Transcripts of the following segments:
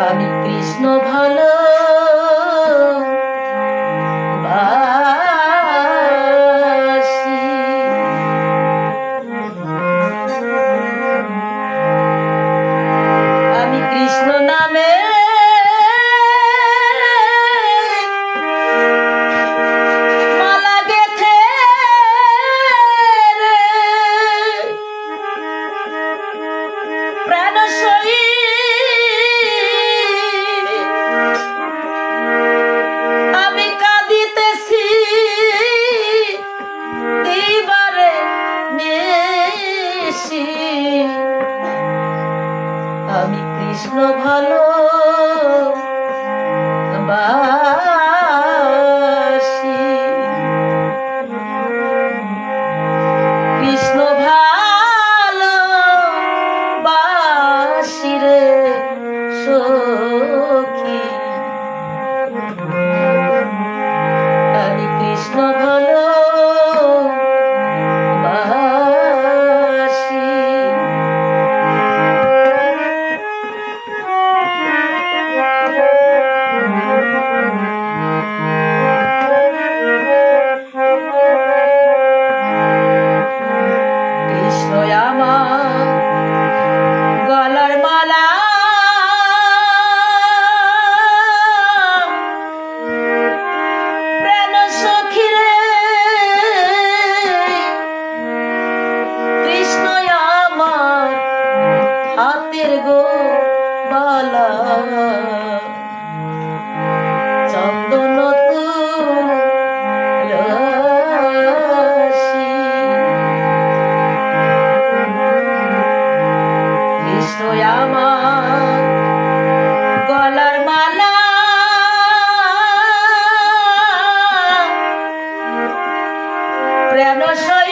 আমি কৃষ্ণ ভালো see the Krishna আমার গলার মালা। প্রেম সয়া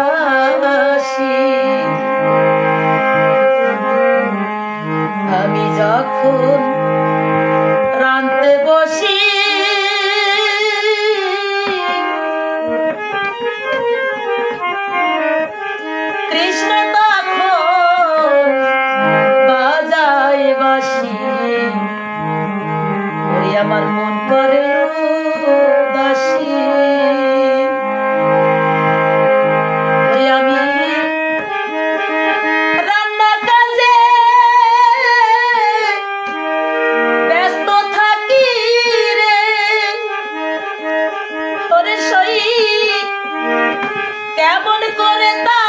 যখন রাঁধতে বসি। কৃষ্ণ আমার মন করে সই কেমন করে তা